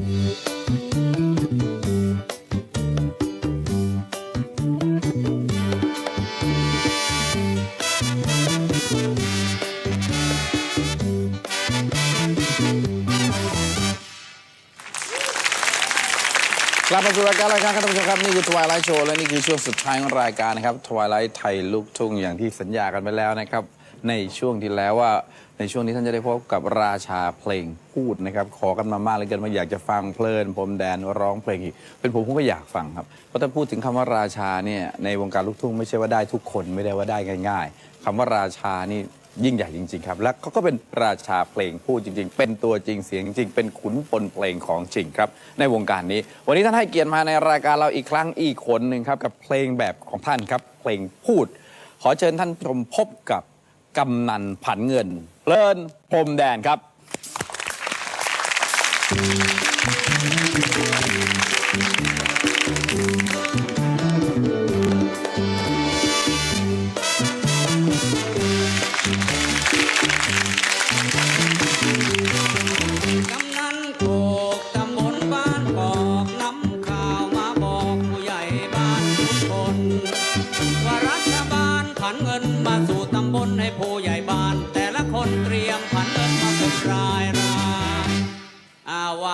กลับมาสู่รายการรายการครับท่านผู้ชมครับ นี่คือทวายไลท์โชว์และนี่คือช่วงสุดท้ายของรายการนะครับทวายไลท์ไทยลูกทุ่งอย่างที่สัญญากันไปแล้วนะครับ ในช่วงที่แล้วว่าในช่วงนี้ท่านจะได้พบกับราชาเพลงพูดนะครับ ขอกันมามากเลยกันว่าอยากจะฟังเพลินผมแดนร้องเพลงอีก เป็นผมผมก็อยากฟังครับเพราะถ้าพูดถึงคำว่าราชาเนี่ยในวงการลูกทุ่งไม่ใช่ว่าได้ทุกคนไม่ได้ว่าได้ง่าย ๆคำว่าราชานี่ยิ่งใหญ่จริง ๆ ครับ และเขาก็เป็นราชาเพลงพูดจริง ๆ เป็นตัวจริงเสียงจริง เป็นขุนพลเพลงของจริงครับ ในวงการนี้ วันนี้ท่านให้เกียรติมาในรายการเราอีกครั้งอีกคนหนึ่งครับกับเพลงแบบของท่านครับเพลงพูด ขอเชิญท่านชมพบกับ กำนันผันเงิน เพลินพรมแดนครับ ผู้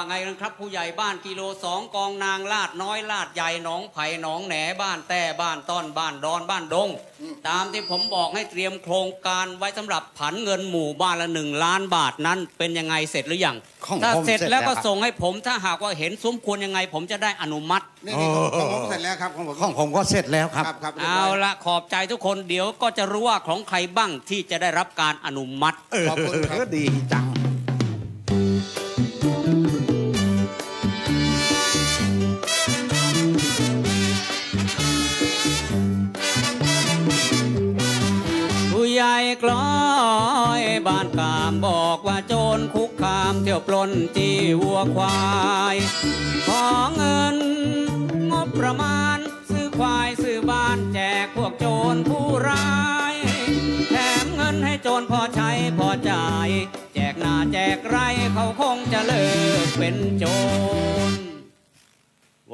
ไงกันครับ ผู้ใหญ่บ้านกิโลสองกองนางลาดน้อยลาดใหญ่หนองไผ่หนองแหนบ้านแต่บ้านต้อนบ้านดอนบ้านดง ตามที่ผมบอกให้เตรียมโครงการไว้สำหรับผันเงินหมู่บ้านละหนึ่งล้านบาทนั้นเป็นยังไงเสร็จหรือยังของถ้าผมเสร็จเสร็จแล้วก็แล้วครับ ส่งให้ผมถ้าหากว่าเห็นสมควรยังไง ผมจะได้อนุมัติ นี่นี่ของของผมเสร็จแล้วครับของผมของผมก็เสร็จแล้วครับ ครับครับรียบเอาร้ยละขอบใจทุกคนเดี๋ยวก็จะรู้ว่าของใครบ้างที่จะได้รับการอนุมัติ เออขอบคุณครับดีจัง กล้อยบ้านกามบอกว่าโจรคุกคามเที่ยวปล้นจี้วัวควายขอเงิน งบประมาณ ซื้อควายซื้อบ้านแจกพวกโจรผู้ร้ายแถมเงินให้โจรพอใช้พอจ่าย แจกหน้าแจกไรเขาคงจะเลิกเป็นโจร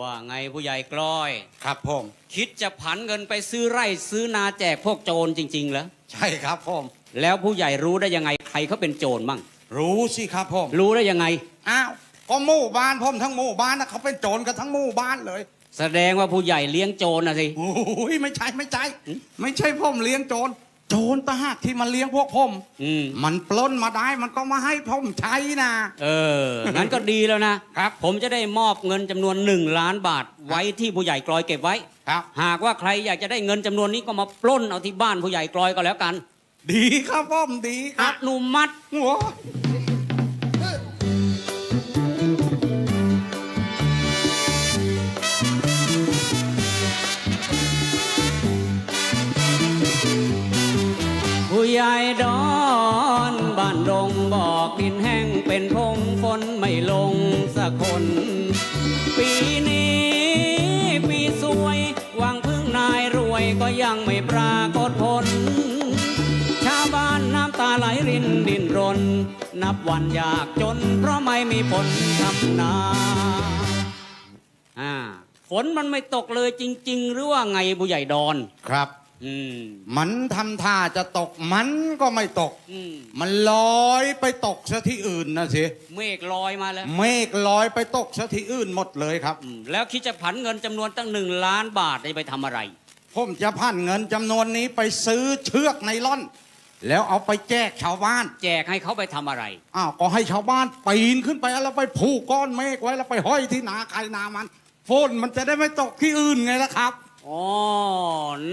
ว่าไงผู้ใหญ่กล้อย ครับผม คิดจะผันเงินไปซื้อไร่ซื้อนาแจกพวกโจรจริง ๆ เหรอ ใช่ครับผม แล้วผู้ใหญ่รู้ได้ยังไงใครเขาเป็นโจรมั่ง รู้สิครับผม รู้ได้ยังไง อ้าว ก็หมู่บ้านผมทั้งหมู่บ้านนะเขาเป็นโจรกันทั้งหมู่บ้านเลย แสดงว่าผู้ใหญ่เลี้ยงโจรนะสิ โอ้ยไม่ใช่ไม่ใช่อืมไม่ใช่ผมเลี้ยงโจร โจรตะหากที่มันเลี้ยงพวกผมอืมมันปล้นมาได้มันก็มาให้ผมใช้นะ เออ งั้นก็ดีแล้วนะครับ ผมจะได้มอบเงินจำนวนหนึ่งล้านบาทไว้ที่ผู้ใหญ่กลอยเก็บไว้ ครับ หากว่าใครอยากจะได้เงินจำนวนนี้ก็มาปล้นเอาที่บ้านผู้ใหญ่กลอยก็แล้วกัน ดีครับผมดีคอรับนุมัติ โอ้ ผู้ใหญ่ดอนบ้านดงบอกดินแห้งเป็นพงฝนไม่ลงสักคน ปีนี้ปีสวยหวังพึ่งนายรวยก็ยังไม่ปรากฏผล ชาวบ้านน้ำตาไหลรินดินรน นับวันยากจน เพราะไม่มีผลทำนาอ่าฝนมันไม่ตกเลยจริง ๆ หรือว่าไงผู้ใหญ่ดอนครับ มมันทำท่าจะตกมันก็ไม่ตกอืมมันลอยไปตกซะที่อื่นนะสิเมฆลอยมาแล้ว เมฆลอยไปตกซะที่อื่นหมดเลยครับอืมแล้วคิดจะผันเงินจำนวนตั้งหนึ่งล้านบาทจะไปทำอะไร ผมจะพันเงินจำนวนนี้ไปซื้อเชือกไนล่อนแล้วเอาไปแจกชาวบ้าน แจกให้เขาไปทำอะไรอ้าวก็ให้ชาวบ้านปีนขึ้นไปแล้วไปผูกก้อนเมฆไว้แล้วไปห้อยที่นาใครนามันฝนมันจะได้ไม่ตกที่อื่นไงล่ะครับ อ๋อ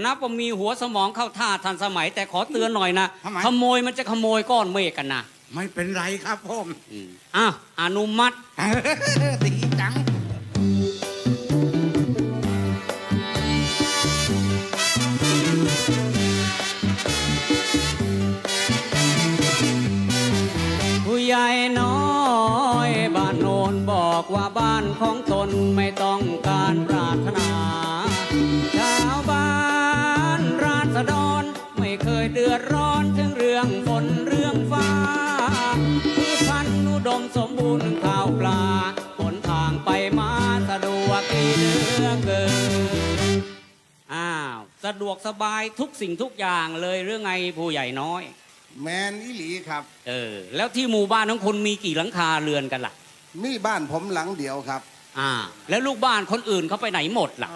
นับว่ามีหัวสมองเข้าท่าทันสมัย แต่ขอเตือนหน่อยนะ ทำไม ขโมยมันจะขโมยก้อนเมฆกันนะไม่เป็นไรครับผมอืมอะอนุมัติ ดีจัง ผู้ใหญ่น้อยบ้านโนนบอกว่าบ้านของตนไม่ต้องการปรารถนาชาวบ้าน ดรไม่เคยเดือดร้อนถึงเรื่องฝนเรื่องฟ้าพืชพันธุ์อุดมสมบูรณ์ข้าวปลาหนทางไปมาสะดวกที่เหลือเกินอ้าวสะดวกสบายทุกสิ่งทุกอย่างเลยเรื่องไงผู้ใหญ่น้อย แมนอิหลีครับ เออ แล้วที่หมู่บ้านทั้งคนมีกี่หลังคาเรือนกันล่ะ มีบ้านผมหลังเดียวครับ อ่า แล้วลูกบ้านคนอื่นเขาไปไหนหมดล่ะ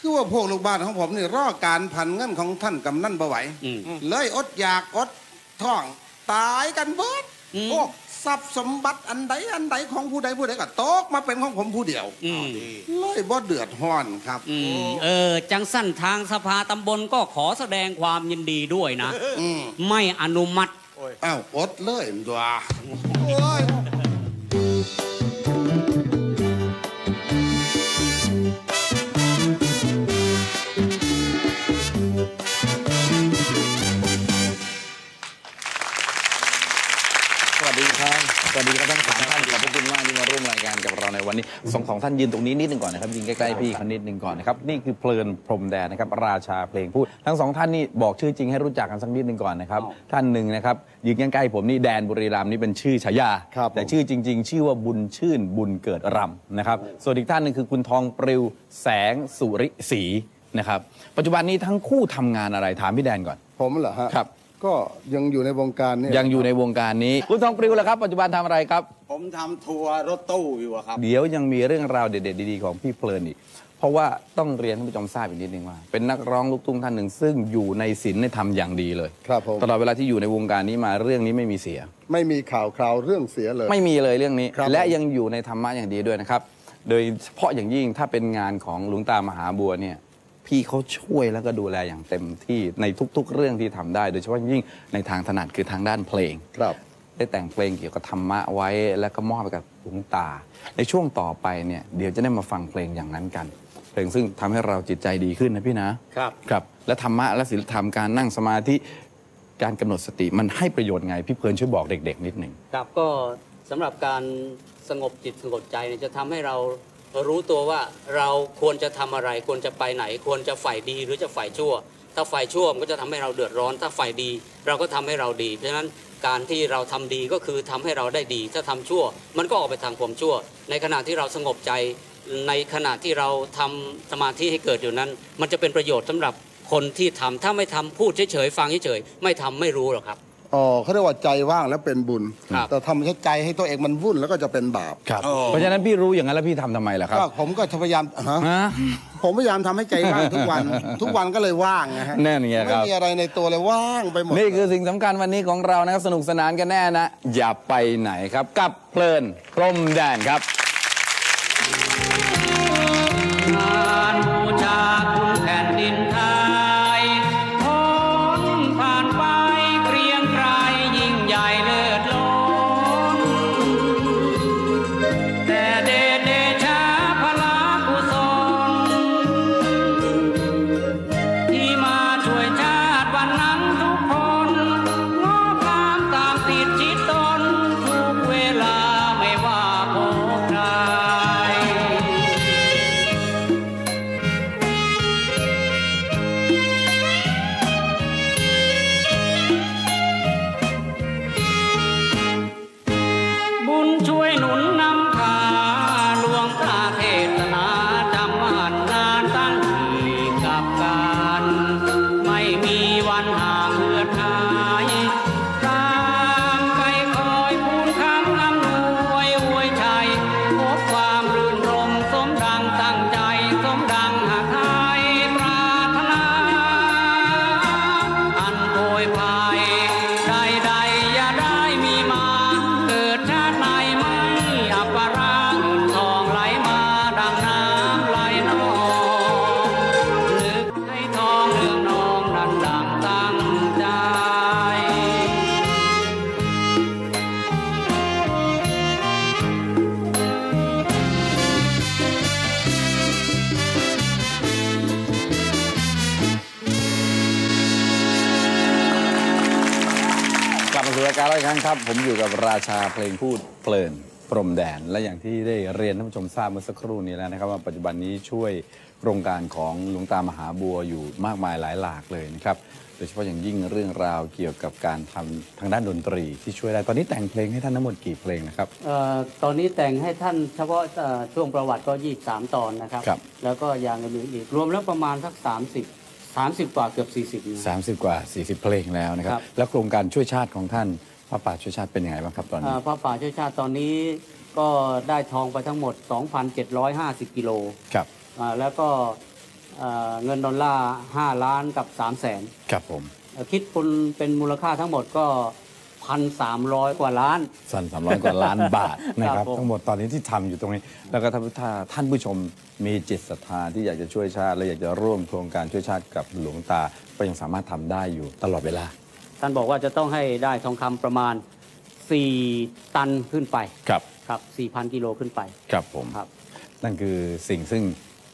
คือว่าพวกลูกบ้านของผมนี่รอการผันเงินของท่านกำนันบ่ไหวอืมเลยอดอยากอดท้องตายกันเบิดอืม พวกทรัพย์สมบัติอันใดอันใดของผู้ใดผู้ใดก็ตกมาเป็นของผมผู้เดียวอืมเลยบ่เดือดร้อนครับ อืมเออ จังสั้นทางสภาตำบลก็ขอแสดงความยินดีด้วยนะ อืม ไม่อนุมัติอ้าวอดเลยตัวโอ้ย การกับเราในวันนี้สองของท่านยืนตรงนี้นิดหนึ่งก่อนนะครับยืนใกล้ๆพี่เขานิดหนึ่งก่อนนะครับนี่คือเพลินพรหมแดนนะครับราชาเพลงพูด ทั้งสองท่านนี่บอกชื่อจริงให้รู้จักกันสักนิดหนึ่งก่อนนะครับท่านหนึ่งนะครับยืนใกล้ๆผมนี่แดนบุรีรัมย์นี่เป็นชื่อฉายา ครับผม แต่ชื่อจริง ๆ ชื่อว่าบุญชื่นบุญเกิดรำนะครับ ส่วนอีกท่านหนึ่งคือคุณทองปลิวแสงสุริศรีนะครับปัจจุบันนี้ทั้งคู่ทำงานอะไรถามพี่แดนก่อน ผมเหรอฮะครับ ก็ยังอยู่ในวงการเนี่ยยังอยู่ในวงการนี้ คุณทองปลิวล่ะครับ ปัจจุบันทำอะไรครับ ผมทำทัวร์รถตู้อยู่อะครับ เดี๋ยวยังมีเรื่องราวเด็ดๆดีๆของพี่เพลินอีก เพราะว่าต้องเรียนท่านผู้ชมทราบอีกนิดนึงว่า เป็นนักร้องลูกทุ่งท่านหนึ่ง ซึ่งอยู่ในศีลในธรรมอย่างดีเลย ครับผม ตลอดเวลาที่อยู่ในวงการนี้มาเรื่องนี้ไม่มีเสีย ไม่มีข่าวคราวเรื่องเสียเลย ไม่มีเลยเรื่องนี้ ครับและผมยังอยู่ในธรรมะอย่างดีด้วยนะครับ โดยเฉพาะอย่างยิ่งถ้าเป็นงานของหลวงตามหาบัวเนี่ย พี่เขาช่วยแล้วก็ดูแลอย่างเต็มที่ในทุกๆ เรื่องที่ทำได้ โดยเฉพาะยิ่งในทางถนัดคือทางด้านเพลง ครับ ได้แต่งเพลงเกี่ยวกับธรรมะไว้แล้วก็มอบไปกับหลวงตา ในช่วงต่อไปเนี่ยเดี๋ยวจะได้มาฟังเพลงอย่างนั้นกัน เพลงซึ่งทำให้เราจิตใจดีขึ้นนะพี่นะครับ ครับ และธรรมะและศีลธรรมการนั่งสมาธิการกำหนดสติมันให้ประโยชน์ไง พี่เพลินช่วยบอกเด็ก ๆ นิดหนึ่ง ครับก็สำหรับการสงบจิตสงบใจเนี่ยจะทำให้เรา รู้ตัวว่าเราควรจะทำอะไร ควรจะไปไหน ควรจะฝ่ายดีหรือจะฝ่ายชั่ว ถ้าฝ่ายชั่วมันก็จะทำให้เราเดือดร้อน ถ้าฝ่ายดี เราก็ทำให้เราดี เพราะฉะนั้นการที่เราทำดีก็คือทำให้เราได้ดี ถ้าทำชั่ว มันก็ออกไปทางความชั่ว ในขณะที่เราสงบใจ ในขณะที่เราทำสมาธิให้เกิดอยู่นั้น มันจะเป็นประโยชน์สำหรับคนที่ทำถ้าไม่ทำพูดเฉยๆฟังเฉยๆไม่ทำไม่รู้หรอกครับ อ๋อเขาเรียกว่าใจว่างแล้วเป็นบุญ ครับ แต่ทำให้ใจให้ตัวเองมันวุ่นแล้วก็จะเป็นบาปครับเพราะฉะนั้นพี่รู้อย่างนั้นแล้วพี่ทำทำไมล่ะครับก็ผมก็พยายามฮะฮะ ผมพยายามทำให้ใจว่างทุกวัน ทุกวันก็เลยว่างนะฮะแน่นไงไม่ครับมีอะไรในตัวเลยว่างไปหมด นี่คือสิ่งสำคัญวันนี้ของเรานะครับสนุกสนานกันแน่นะ อย่าไปไหนครับ กับเพลินพรหมแดนครับ ครั้งครับ ผมอยู่กับราชาเพลงพูดเพลินพรหมแดน และอย่างที่ได้เรียนท่านผู้ชมทราบเมื่อสักครู่นี้แล้วนะครับ ว่าปัจจุบันนี้ช่วยโครงการของหลวงตามหาบัวอยู่มากมายหลายหลากเลยนะครับ โดยเฉพาะอย่างยิ่งเรื่องราวเกี่ยวกับการทำทางด้านดนตรี ที่ช่วยได้ตอนนี้แต่งเพลงให้ท่านทั้งหมดกี่เพลงนะครับ เอ่อตอนนี้แต่งให้ท่านเฉพาะเอ่อช่วงประวัติก็ 23 ตอนนะครับ ครับ แล้วก็อย่างอื่นอีกรวมแล้วประมาณสัก 30 30 กว่าเกือบ 40นะ 30 กว่า 40 เพลงแล้วนะครับ ครับ แล้วโครงการช่วยชาติของท่าน พระป่าช่วยชาติเป็นยังไงบ้างครับตอนนี้ อ่าพระป่าช่วยชาติตอนนี้ก็ได้ทองไปทั้งหมด 2,750 กิโลครับ อ่าแล้วก็อ่าเงินดอลลาร์ 5 ล้านกับ 3 0 0แสนครับผม คิดเป็นเป็นมูลค่าทั้งหมดก็ 1,300 กว่าล้าน สั้น300กว่าล้านบาทนะครับ ครับผม ทั้งหมดตอนนี้ที่ทำอยู่ตรงนี้ แล้วก็ถ้าถ้าท่านผู้ชมมีจิตศรัทธาที่อยากจะช่วยชาติ และอยากจะร่วมโครงการช่วยชาติกับหลวงตา ก็ยังสามารถทำได้อยู่ตลอดเวลา ท่านบอกว่าจะต้องให้ได้ทองคำประมาณ 4 ตันขึ้นไปครับครับ4,000กิโลขึ้นไปครับผม ครับ นั่นคือสิ่งซึ่ง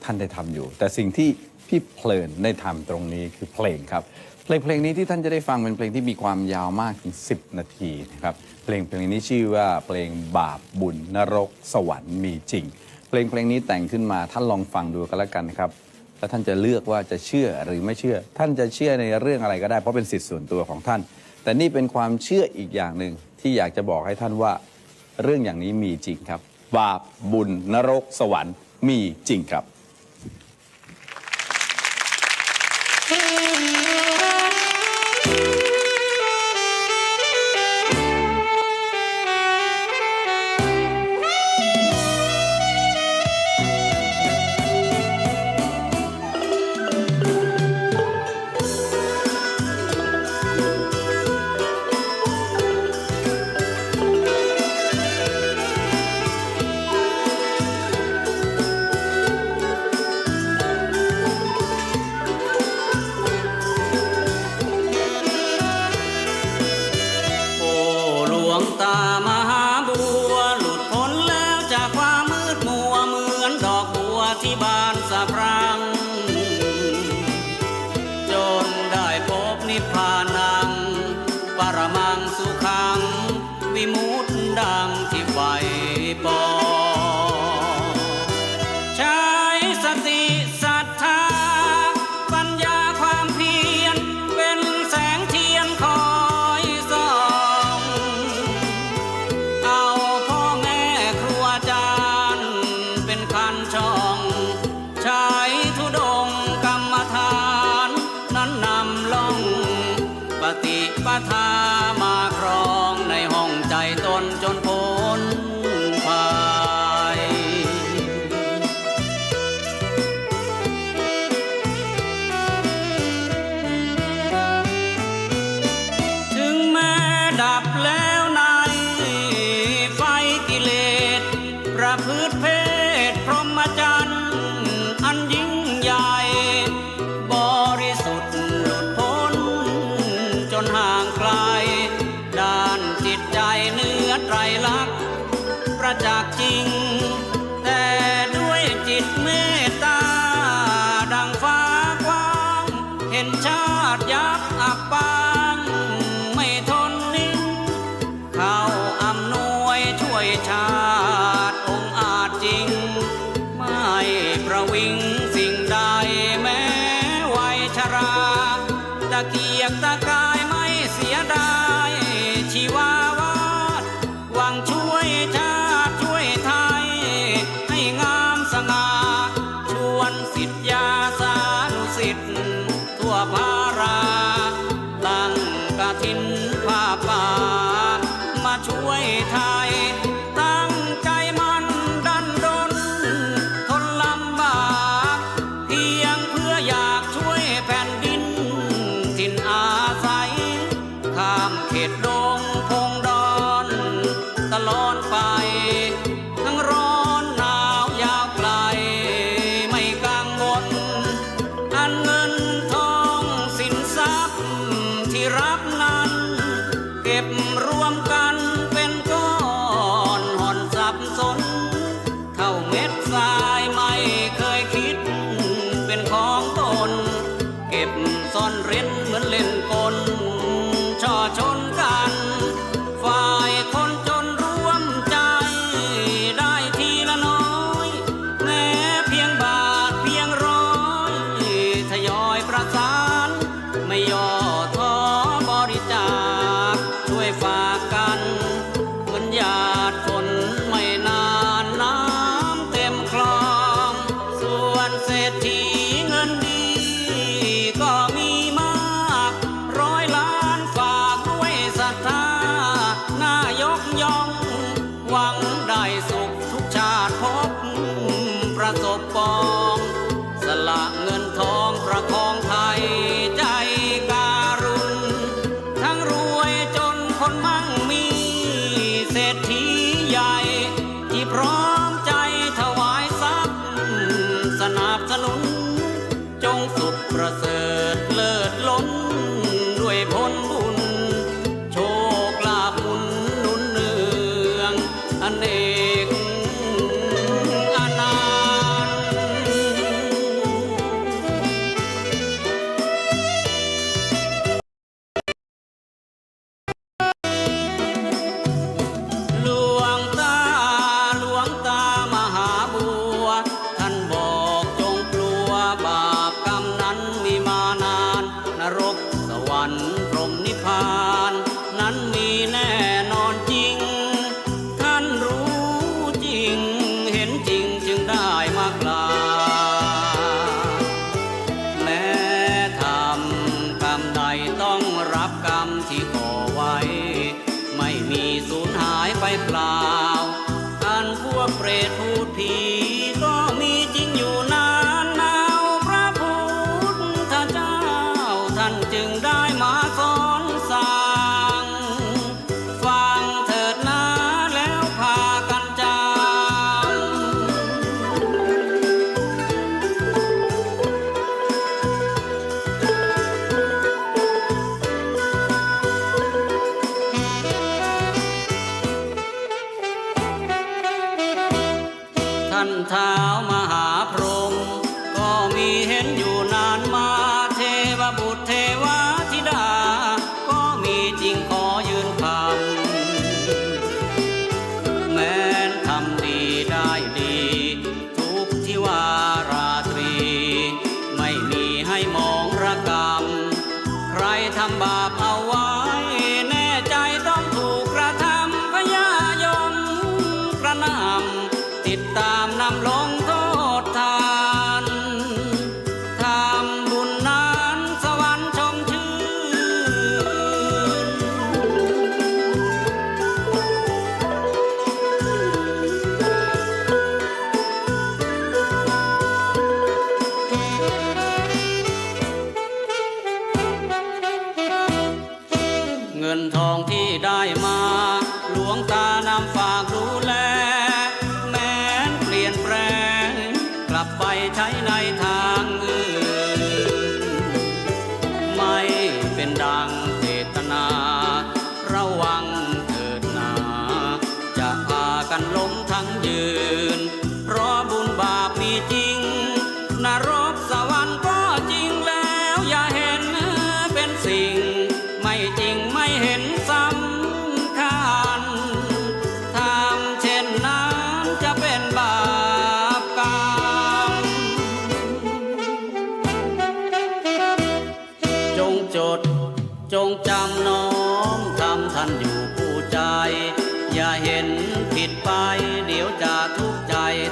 ท่านได้ทำอยู่ แต่สิ่งที่พี่เพลินได้ทำตรงนี้คือเพลงครับ เพลงเพลงนี้ที่ท่านจะได้ฟังเป็นเพลงที่มีความยาวมากถึง 10 นาทีนะครับ เพลงเพลงนี้ชื่อว่าเพลงบาปบุญนรก สวรรค์มีจริง เพลงเพลงนี้แต่งขึ้นมาท่านลองฟังดูกันแล้วกันนะครับ แล้วท่านจะเลือกว่าจะเชื่อหรือไม่เชื่อ ท่านจะเชื่อในเรื่องอะไรก็ได้เพราะเป็นสิทธิส่วนตัวของท่าน แต่นี่เป็นความเชื่ออีกอย่างหนึ่งที่อยากจะบอกให้ท่านว่าเรื่องอย่างนี้มีจริงครับบาปบุญนรกสวรรค์มีจริงครับ ที่บ้านสะพรัง จนได้พบนิพพานัง ปรมังสุขัง วิมุตติดัง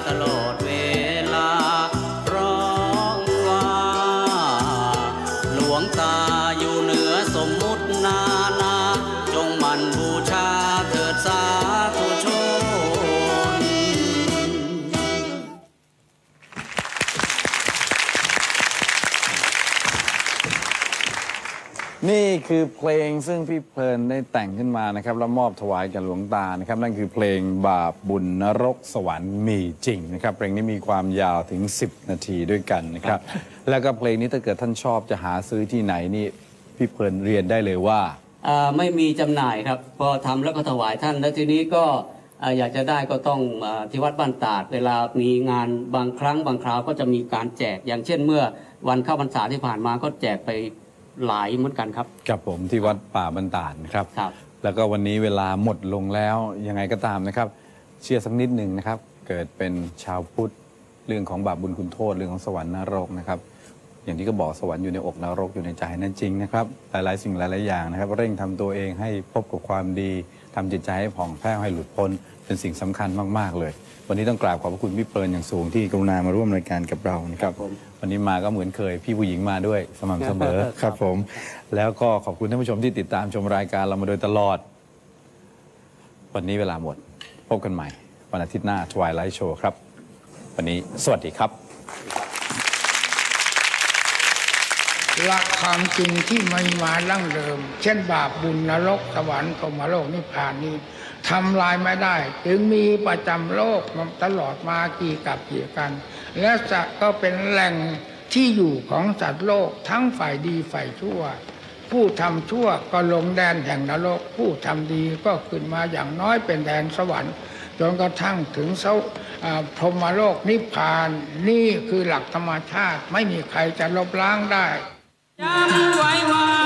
ตลอด คือเพลงซึ่งพี่เพลินได้แต่งขึ้นมานะครับแล้วมอบถวายแก่หลวงตานะครับ นั่นคือเพลงบาปบุญนรกสวรรค์มีจริงนะครับ เพลงนี้มีความยาวถึง 10 นาทีด้วยกันนะครับ แล้วก็เพลงนี้ถ้าเกิดท่านชอบจะหาซื้อที่ไหนนี่พี่เพลินเรียนได้เลยว่า อ่าไม่มีจำหน่ายครับ พอทำแล้วก็ถวายท่าน แล้วทีนี้ก็อ่าอยากจะได้ก็ต้องอาที่วัดบ้านตาด เวลามีงานบางครั้งบางคราวก็จะมีการแจก อย่างเช่นเมื่อวันเข้าพรรษาที่ผ่านมาก็แจกไป หลายเหมือนกันครับ กับผมที่วัดป่าบันตาดนะครับ ครับ แล้วก็วันนี้เวลาหมดลงแล้วยังไงก็ตามนะครับ เชื่อสักนิดหนึ่งนะครับ เกิดเป็นชาวพุทธเรื่องของบาปบุญคุณโทษเรื่องของสวรรค์นรกนะครับ อย่างที่ก็บอกสวรรค์อยู่ในอกนรกอยู่ในใจนั่นจริงนะครับ หลายๆ สิ่งหลายๆอย่างนะครับ เร่งทำตัวเองให้พบกับความดีทำจิตใจให้ผ่องแผ้วให้หลุดพ้นเป็นสิ่งสำคัญมากๆเลย วันนี้ต้องกราบขอบพระคุณพี่เปิลอย่างสูงที่กรุณามาร่วมรายการกับเรานะครับ ครับผม วันนี้มาก็เหมือนเคย พี่ผู้หญิงมาด้วยสม่ำเสมอ ครับผม แล้วก็ขอบคุณท่านผู้ชมที่ติดตามชมรายการเรามาโดยตลอด วันนี้เวลาหมด พบกันใหม่ วันอาทิตย์หน้า Twilight Show ครับ วันนี้สวัสดีครับ หลักความจริงที่ไม่มาลั่งเดิม เช่นบาปบุญนรกสวรรค์พรหมโลกนิพพานนี้ทำลายไม่ได้ ถึงมีประจำโลกมาตลอดมากี่กับกี่กัน และจะก็เป็นแหล่งที่อยู่ของสัตว์โลกทั้งฝ่ายดีฝ่ายชั่ว ผู้ทำชั่วก็ลงแดนแห่งนรก ผู้ทำดีก็ขึ้นมาอย่างน้อยเป็นแดนสวรรค์จนกระทั่งถึงเสาอ่าพรหมโลกนิพพานนี่คือหลักธรรมชาติไม่มีใครจะลบล้างได้จำไว้ว่า